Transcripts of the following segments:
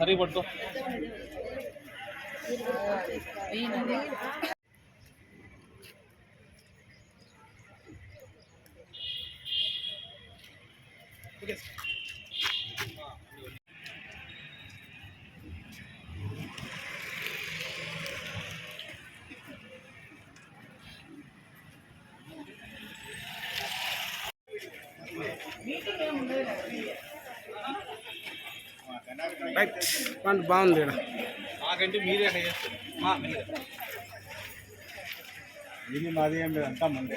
ಸರಿ ಬಡ್ತು Okay. పంట బాగుంది ఇక్కడ మాకంటే మీరే. ఇది మాది ఏం లేదు అంతా మంది.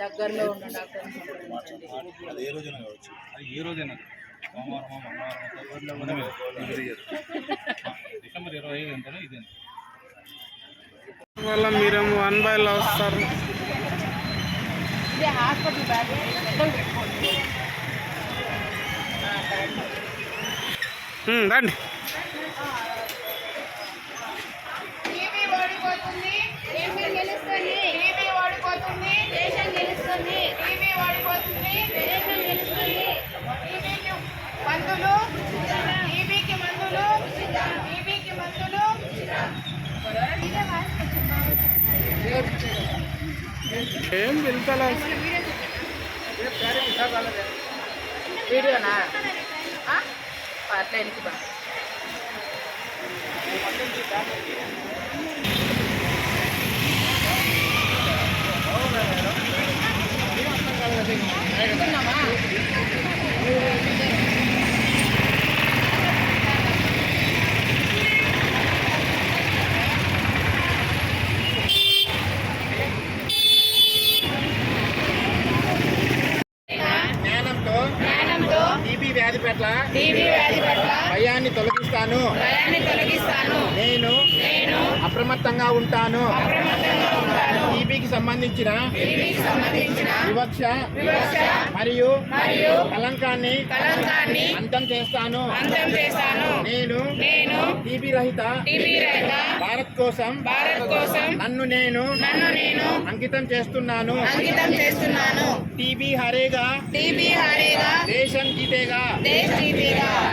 దగ్గరలో ఉన్న డాక్టర్ అది ఏ రోజున కావచ్చు. అది ఏ రోజైనా. సోమవారం మంగళవారం మనమే. డిసెంబర్ ఇరవై ఐదు అంటారా ఇది. వల్ల మీరేమో వన్ బైలో వస్తారు. ఇదే హాస్పిటల్ బ్యాగ్. ఉమ్, రండి టీవీ ఓడిపోతుంది దేశం గెలుస్తుంది టీవీ ఓడిపోతుంది దేశం గెలుస్తుంది టీవీ ఓడిపోతుంది దేశం గెలుస్తుంది టీవీకి మందులు? టీవీకి మందులు? టీవీకి మందులు? ఏం వెళ్తలే వీడియోనా? అట్లా ఎనికి జ్ఞానంతో టీబీ వ్యాధి పట్ల భయాన్ని తొలగిస్తాను. నేను అప్రమత్తంగా ఉంటాను. టీబీకి సంబంధించిన వివక్ష మరియు మరియు కలంకాన్ని అంతం చేస్తాను. నేను నేను టీబీ రహిత భారత్ కోసం భారత్ కోసం నన్ను నేను నన్ను నేను అంకితం చేస్తున్నాను. అంకితం చేస్తున్నాను. టీబీ హరేగా దేశం జీతేగా.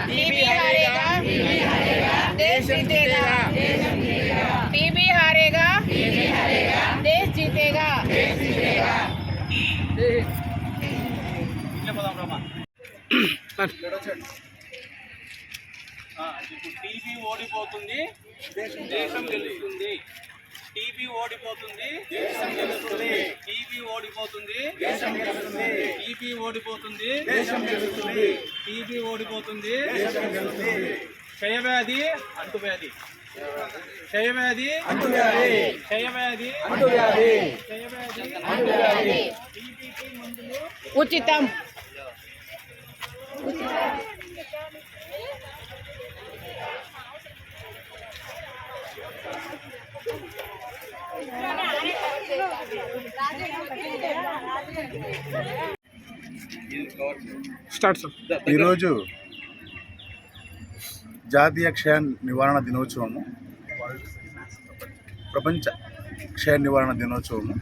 టీవీ హారేగా దేశ్ జీతేగా. టీబీ ఓడిపోతుంది. దేశం గెలుస్తుంది. టీబీ ఓడిపోతుంది. దేశం గెలుస్తుంది. టీబీ ఓడిపోతుంది. దేశం గెలుస్తుంది. టీబీ ఓడిపోతుంది. దేశం గెలుస్తుంది. టీబీ ఓడిపోతుంది. దేశం గెలుస్తుంది. క్షయవ్యాధి అంటువ్యాధి. క్షయవ్యాధి అంటువ్యాధి. క్షయవ్యాధి. అంటువ్యాధి. క్షయవ్యాధి. మందులు. ఉచితం స్టార్ట్ సార్ ఈరోజు జాతీయ క్షయ నివారణ దినోత్సవము. ప్రపంచ క్షయ నివారణ దినోత్సవము.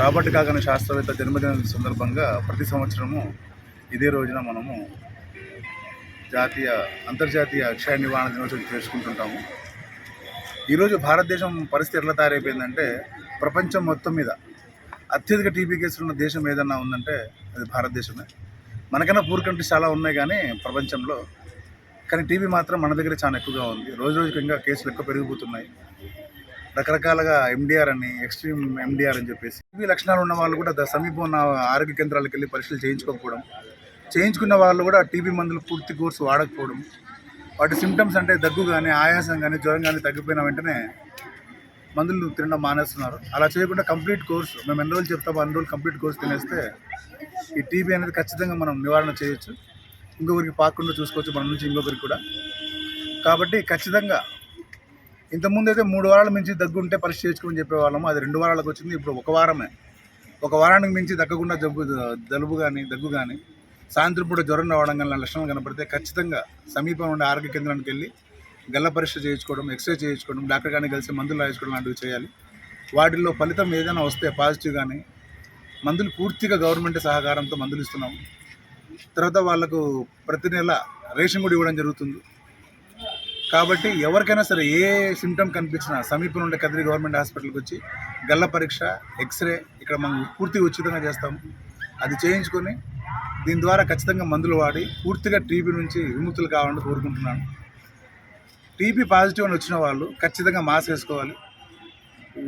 రాబర్ట్ కాగన శాస్త్రవేత్త జన్మదినం సందర్భంగా ప్రతి సంవత్సరము ఇదే రోజున మనము జాతీయ అంతర్జాతీయ క్షయ నివారణ దినోత్సవం చేసుకుంటుంటాము. ఈరోజు భారతదేశం పరిస్థితి ఎట్లా తయారైపోయిందంటే ప్రపంచం మొత్తం మీద అత్యధిక టీబీ కేసులు ఉన్న దేశం ఏదన్నా ఉందంటే అది భారతదేశమే. మనకన్నా పూర్ కంట్రీస్ చాలా ఉన్నాయి కానీ ప్రపంచంలో. కానీ టీబీ మాత్రం మన దగ్గర చాలా ఎక్కువగా ఉంది. రోజు రోజుకి ఇంకా కేసులు ఎక్కువ పెరిగిపోతున్నాయి. రకరకాలుగా ఎండిఆర్ అని ఎక్స్ట్రీమ్ ఎండిఆర్ అని చెప్పేసి. టీబీ లక్షణాలు ఉన్న వాళ్ళు కూడా సమీపం ఉన్న ఆరోగ్య కేంద్రాలకు వెళ్ళి పరీక్షలు చేయించుకోకపోవడం. చేయించుకున్న వాళ్ళు కూడా టీబీ మందులు పూర్తి కోర్సు వాడకపోవడం. వాటి సిమ్టమ్స్ అంటే దగ్గు కానీ ఆయాసం కానీ జ్వరం కానీ తగ్గిపోయిన వెంటనే మందులు తినడం మానేస్తున్నారు. అలా చేయకుండా కంప్లీట్ కోర్స్ మేము ఎన్ని రోజులు చెప్తామో అన్ని రోజులు కంప్లీట్ కోర్స్ తినేస్తే ఈ టీబీ అనేది ఖచ్చితంగా మనం నివారణ చేయొచ్చు. ఇంకొకరికి పాకుండా చూసుకోవచ్చు మన నుంచి ఇంకొకరికి కూడా. కాబట్టి ఖచ్చితంగా ఇంతకుముందు అయితే మూడు వారాల మించి దగ్గు ఉంటే పరీక్ష చేసుకోమని చెప్పేవాళ్ళము. అది రెండు వారాలకు వచ్చింది ఇప్పుడు ఒక వారమే. ఒక వారానికి మించి దగ్గకుండా జబ్బు జలుబు కానీ దగ్గు కానీ సాయంత్రం పూట జ్వరం రావడం కానీ లక్షణాలు కనపడితే ఖచ్చితంగా సమీపంలో ఉండే ఆరోగ్య కేంద్రానికి వెళ్ళి గల్ల పరీక్ష చేయించుకోవడం ఎక్స్రే చేయించుకోవడం డాక్టర్ కానీ కలిసి మందులు రాయించుకోవడం లాంటివి చేయాలి. వాటిల్లో ఫలితం ఏదైనా వస్తే పాజిటివ్ కానీ మందులు పూర్తిగా గవర్నమెంట్ సహకారంతో మందులు ఇస్తున్నాము. తర్వాత వాళ్ళకు ప్రతి నెల రేషన్ కూడా ఇవ్వడం జరుగుతుంది. కాబట్టి ఎవరికైనా సరే ఏ సిమ్టమ్ కనిపించినా సమీపంలో ఉండే కదిరి గవర్నమెంట్ హాస్పిటల్కి వచ్చి గల్ల పరీక్ష ఎక్స్రే ఇక్కడ మనం పూర్తిగా ఉచితంగా చేస్తాము. అది చేయించుకొని దీని ద్వారా ఖచ్చితంగా మందులు వాడి పూర్తిగా టీబీ నుంచి విముక్తులు కావాలని కోరుకుంటున్నాను. టీబీ పాజిటివ్ అని వచ్చిన వాళ్ళు ఖచ్చితంగా మాస్క్ వేసుకోవాలి.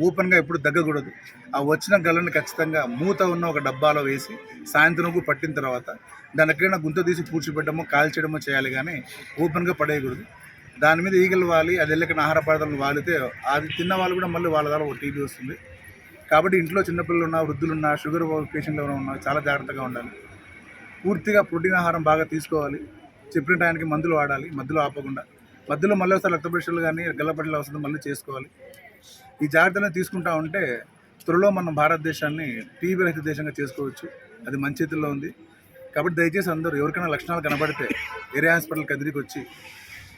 ఓపెన్గా ఎప్పుడు దగ్గకూడదు. ఆ వచ్చిన గల్లని ఖచ్చితంగా మూత ఉన్న ఒక డబ్బాలో వేసి సాయంత్రంకు పట్టిన తర్వాత దాని ఎక్కడైనా గుంత తీసి పూడ్చిపెట్టడమో కాల్చడమో చేయాలి కానీ ఓపెన్గా పడేయకూడదు. దాని మీద ఈగలు వాలి అది వెళ్ళకన ఆహార పదార్థాలు వాలితే అది తిన్న వాళ్ళు కూడా మళ్ళీ వాళ్ళ ద్వారా ఒక టీబీ వస్తుంది. కాబట్టి ఇంట్లో చిన్నపిల్లలు ఉన్నా వృద్ధులు ఉన్నా షుగర్ పేషెంట్లు ఎవరైనా ఉన్నా చాలా జాగ్రత్తగా ఉండాలి. పూర్తిగా ప్రోటీన్ ఆహారం బాగా తీసుకోవాలి. చెప్పిన టైంకి మందులు వాడాలి మధ్యలో ఆపకుండా. మధ్యలో మళ్ళీ ఒకసారి రక్త పరీక్షలు కానీ గల్లపట్టలు అవసరం మళ్ళీ చేసుకోవాలి. ఈ జాగ్రత్తలను తీసుకుంటా ఉంటే త్వరలో మనం భారతదేశాన్ని టీబీ రహిత దేశంగా చేసుకోవచ్చు. అది మంచి చేతుల్లో ఉంది. కాబట్టి దయచేసి అందరూ ఎవరికైనా లక్షణాలు కనబడితే ఏరియా హాస్పిటల్ కదిరికి వచ్చి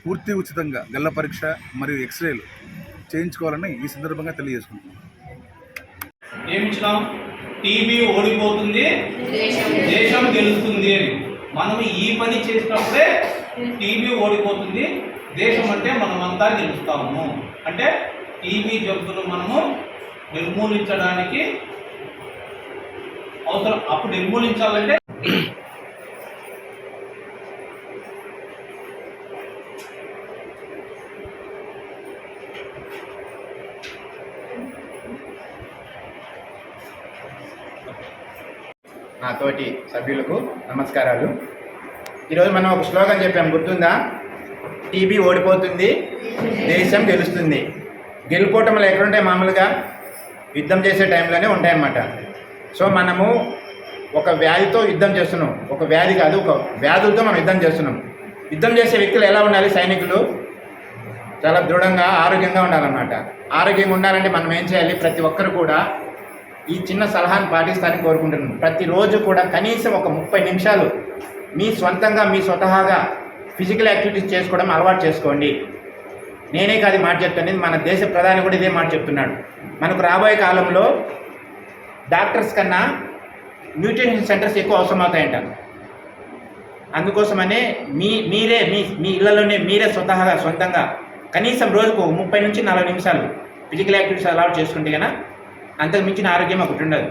పూర్తి ఉచితంగా గల్ల పరీక్ష మరియు ఎక్స్రేలు చేయించుకోవాలని ఈ సందర్భంగా తెలియజేసుకుంటున్నాం ఏమి టీవీ ఓడిపోతుంది. దేశం గెలుస్తుంది అని. మనం ఈ పని చేసినప్పుడే టీవీ ఓడిపోతుంది. దేశం అంటే మనమంతా గెలుస్తాము అంటే టీవీ జబ్బులు మనము నిర్మూలించడానికి అవసరం. అప్పుడు నిర్మూలించాలంటే నా తోటి సభ్యులకు నమస్కారాలు. ఈరోజు మనం ఒక శ్లోకం చెప్పాం. గుర్తుందా? టీబీ ఓడిపోతుంది దేశం గెలుస్తుంది. గెలుపోవటంలో ఎక్కడుంటాయి మామూలుగా? యుద్ధం చేసే టైంలోనే ఉంటాయన్నమాట. సో మనము ఒక వ్యాధితో యుద్ధం చేస్తున్నాం. ఒక వ్యాధి కాదు ఒక వ్యాధులతో మనం యుద్ధం చేస్తున్నాం. యుద్ధం చేసే వ్యక్తులు ఎలా ఉండాలి? సైనికులు చాలా దృఢంగా ఆరోగ్యంగా ఉండాలన్నమాట. ఆరోగ్యంగా ఉండాలంటే మనం ఏం చేయాలి? ప్రతి ఒక్కరు కూడా ఈ చిన్న సలహాను పాటిస్తారని కోరుకుంటున్నాను. ప్రతిరోజు కూడా కనీసం ఒక ముప్పై నిమిషాలు మీ సొంతంగా మీ స్వతహాగా ఫిజికల్ యాక్టివిటీస్ చేసుకోవడం అలవాటు చేసుకోండి. నేనే కాదు మాట చెప్తాను. మన దేశ ప్రధాని కూడా ఇదే మాట చెప్తున్నాడు. మనకు రాబోయే కాలంలో డాక్టర్స్ కన్నా న్యూట్రిషన్ సెంటర్స్ ఎక్కువ అవసరం అవుతాయంట అందుకోసమనే మీ మీరే మీ మీ ఇళ్ళలోనే మీరే స్వతహాగా సొంతంగా కనీసం రోజుకు ముప్పై నుంచి నలభై నిమిషాలు ఫిజికల్ యాక్టివిటీస్ అలవాటు చేసుకుంటే కన్నా అంతకు మించిన ఆరోగ్యం ఒకటి ఉండదు.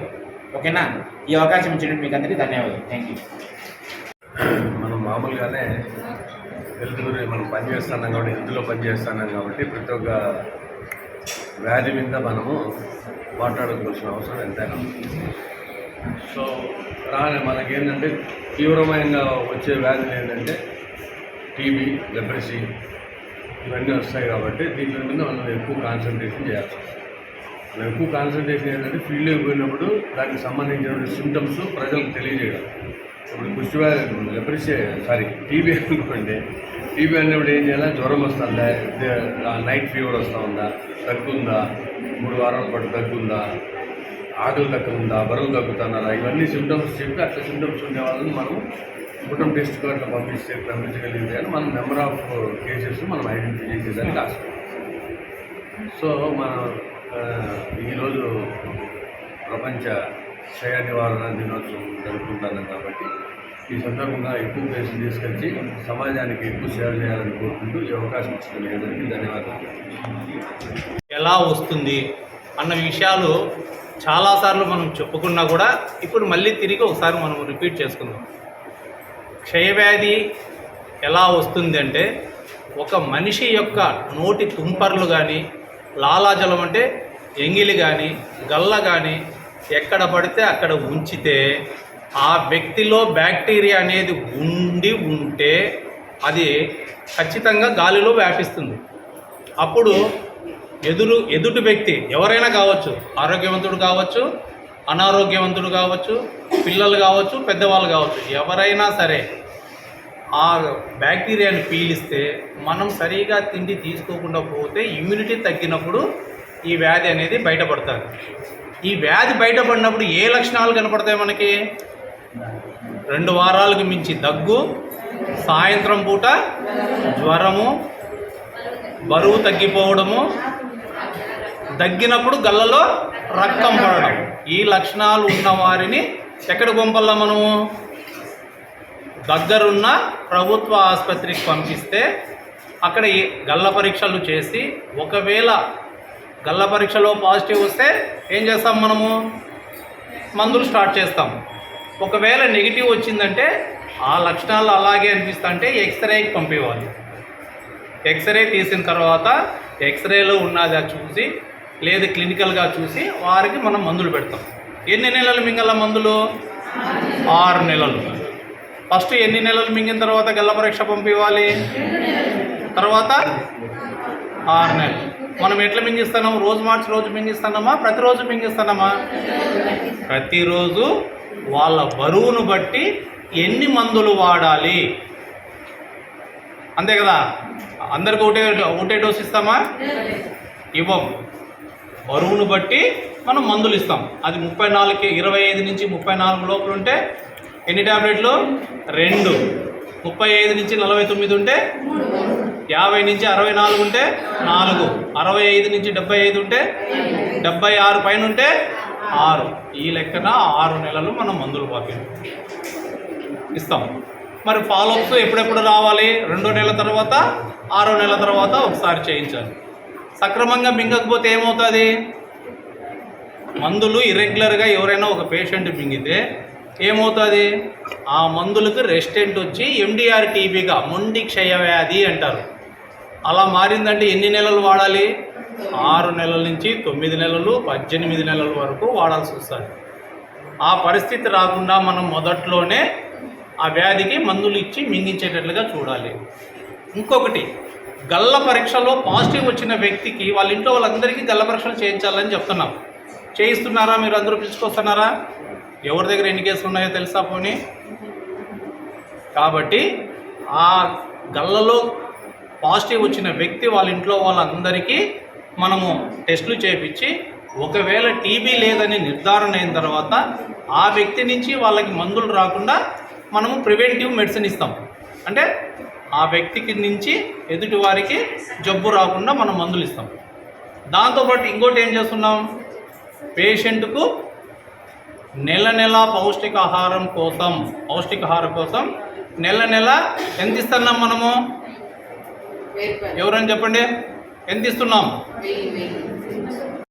ఓకేనా? ఈ అవకాశం ఇచ్చినట్టు మీకు అందరికీ ధన్యవాదాలు. థ్యాంక్ యూ మనం మామూలుగానే హెల్త్ గురించి మనం పనిచేస్తున్నాం కాబట్టి హెల్త్లో పనిచేస్తున్నాం కాబట్టి ప్రతి ఒక్క వ్యాధి మీద మనము మాట్లాడుకోవాల్సిన అవసరం ఎంతైనా సో రాని మనకేంటంటే తీవ్రమైన వచ్చే వ్యాధులు ఏంటంటే టీబీ లెప్రసీ ఇవన్నీ వస్తాయి కాబట్టి దీని మీద మనం ఎక్కువ కాన్సన్ట్రేషన్ చేయాలి మనం ఎక్కువ కాన్సన్ట్రేషన్ ఏంటంటే ఫీల్డ్లోకి పోయినప్పుడు దానికి సంబంధించిన సిమ్టమ్స్ ప్రజలకు తెలియజేయడం. ఇప్పుడు కుష్టి లెపరిసే సారీ టీబీ అనుకోండి. టీబీ అన్నప్పుడు ఏం చేయాలి? జ్వరం వస్తుందా? నైట్ ఫీవర్ వస్తూ ఉందా? తగ్గుందా? మూడు వారాల పాటు తగ్గుందా? ఆకలి తగ్గుందా బరువు తగ్గుతున్నారా? ఇవన్నీ సిమ్టమ్స్ చెప్తే అట్లా సిమ్టమ్స్ ఉండే వాళ్ళని మనం కుటుంబ టెస్ట్ అట్లా పంపిస్తే పంపించగలిగితే కానీ మనం నెంబర్ ఆఫ్ కేసెస్ మనం ఐడెంటిఫై చేసేదానికి ఆస్కారం. సో మనం ఈరోజు ప్రపంచ క్షయ నివారణ దినోత్సవం జరుపుకుంటున్నాం కాబట్టి ఈ సందర్భంగా ఎక్కువ కేసులు తీసుకొచ్చి సమాజానికి ఎక్కువ సేవ చేయాలని కోరుకుంటూ ఈ అవకాశం ఇచ్చిన అందరికీ ధన్యవాదాలు. ఎలా వస్తుంది అన్న విషయాలు చాలాసార్లు మనం చెప్పుకున్నా కూడా ఇప్పుడు మళ్ళీ తిరిగి ఒకసారి మనం రిపీట్ చేసుకుందాం. క్షయవ్యాధి ఎలా వస్తుంది అంటే ఒక మనిషి యొక్క నోటి తుంపర్లు కానీ లాలాజలం అంటే ఎంగిలి కానీ గల్ల కానీ ఎక్కడ పడితే అక్కడ ఉంచితే ఆ వ్యక్తిలో బ్యాక్టీరియా అనేది ఉండి ఉంటే అది ఖచ్చితంగా గాలిలో వ్యాపిస్తుంది. అప్పుడు ఎదురు ఎదుటి వ్యక్తి ఎవరైనా కావచ్చు ఆరోగ్యవంతుడు కావచ్చు అనారోగ్యవంతుడు కావచ్చు పిల్లలు కావచ్చు పెద్దవాళ్ళు కావచ్చు ఎవరైనా సరే ఆ బ్యాక్టీరియాని పీలిస్తే మనం సరిగా తిండి తీసుకోకుండా పోతే ఇమ్యూనిటీ తగ్గినప్పుడు ఈ వ్యాధి అనేది బయటపడుతుంది ఈ వ్యాధి బయటపడినప్పుడు ఏ లక్షణాలు కనపడతాయి మనకి? రెండు వారాలకు మించి దగ్గు సాయంత్రం పూట జ్వరము బరువు తగ్గిపోవడము దగ్గినప్పుడు గల్లలో రక్తం పడడం. ఈ లక్షణాలు ఉన్న వారిని ఎక్కడ పంపల్లా మనము? దగ్గరున్న ప్రభుత్వ ఆసుపత్రికి పంపిస్తే అక్కడ గల్ల పరీక్షలు చేసి ఒకవేళ గల్ల పరీక్షలో పాజిటివ్ వస్తే ఏం చేస్తాం మనము? మందులు స్టార్ట్ చేస్తాం. ఒకవేళ నెగిటివ్ వచ్చిందంటే ఆ లక్షణాలు అలాగే అనిపిస్తుంటే ఎక్స్రేకి పంపేవాళ్ళు. ఎక్స్రే తీసిన తర్వాత ఎక్స్రేలో ఉన్నదా చూసి లేదు క్లినికల్గా చూసి వారికి మనం మందులు పెడతాం. ఎన్ని నెలలు మింగల మందులు? ఆరు నెలలు. ఫస్ట్ ఎన్ని నెలలు మింగిన తర్వాత గల్ల పరీక్ష పంపివ్వాలి? తర్వాత ఆరు నెలలు. మనం ఎట్లా మింగిస్తున్నాం రోజు మార్చి రోజు మింగిస్తున్నామా? ప్రతిరోజు మింగిస్తున్నామా? ప్రతిరోజు వాళ్ళ బరువును బట్టి ఎన్ని మందులు వాడాలి? అంతే కదా? అందరికి ఒకటే ఒకటే డోస్ ఇస్తామా? ఇవ్వం. బరువును బట్టి మనం మందులు ఇస్తాం. అది ముప్పై నాలుగు ఇరవై ఐదు నుంచి ముప్పై నాలుగు లోపల ఉంటే ఎన్ని ట్యాబ్లెట్లు రెండు. ముప్పై ఐదు నుంచి నలభై తొమ్మిది ఉంటే యాభై నుంచి అరవై నాలుగు ఉంటే నాలుగు. అరవై ఐదు నుంచి డెబ్బై ఐదు ఉంటే డెబ్బై ఆరు పైన ఉంటే ఆరు. ఈ లెక్కన ఆరు నెలలు మనం మందులు పంపి ఇస్తాం. మరి ఫాలోఅప్స్ ఎప్పుడెప్పుడు రావాలి? రెండో నెలల తర్వాత ఆరో నెలల తర్వాత ఒకసారి చేయించాలి. సక్రమంగా మింగకపోతే ఏమవుతుంది? మందులు ఇర్రెగ్యులర్గా ఎవరైనా ఒక పేషెంట్ మింగితే ఏమవుతుంది? ఆ మందులకు రెసిస్టెంట్ వచ్చి ఎండిఆర్ టీబీగా మొండి క్షయవ్యాధి అంటారు. అలా మారిందంటే ఎన్ని నెలలు వాడాలి? ఆరు నెలల నుంచి తొమ్మిది నెలలు పద్దెనిమిది నెలల వరకు వాడాల్సి వస్తుంది. ఆ పరిస్థితి రాకుండా మనం మొదట్లోనే ఆ వ్యాధికి మందులు ఇచ్చి మింగించేటట్లుగా చూడాలి. ఇంకొకటి గల్ల పరీక్షలో పాజిటివ్ వచ్చిన వ్యక్తికి వాళ్ళ ఇంట్లో వాళ్ళందరికీ గల్ల పరీక్షలు చేయించాలని చెప్తున్నాం. చేయిస్తున్నారా మీరు? అందరూ పిలుచుకొస్తున్నారా? ఎవరి దగ్గర ఎన్ని కేసులు ఉన్నాయో తెలుసా పోనీ? కాబట్టి ఆ గల్లలో పాజిటివ్ వచ్చిన వ్యక్తి వాళ్ళ ఇంట్లో వాళ్ళందరికీ మనము టెస్టులు చేయించి ఒకవేళ టీబీ లేదని నిర్ధారణ అయిన తర్వాత ఆ వ్యక్తి నుంచి వాళ్ళకి మందులు రాకుండా మనము ప్రివెంటివ్ మెడిసిన్ ఇస్తాం. అంటే ఆ వ్యక్తికి నుంచి ఎదుటి వారికి జబ్బు రాకుండా మనం మందులు ఇస్తాం. దాంతోపాటు ఇంకోటి ఏం చేస్తున్నాం? పేషెంట్కు నెల నెల పౌష్టికాహారం కోసం పౌష్టికాహారం కోసం నెల నెల ఎంత ఇస్తున్నాం మనము? ఎవరని చెప్పండి? ఎంత ఇస్తున్నాం?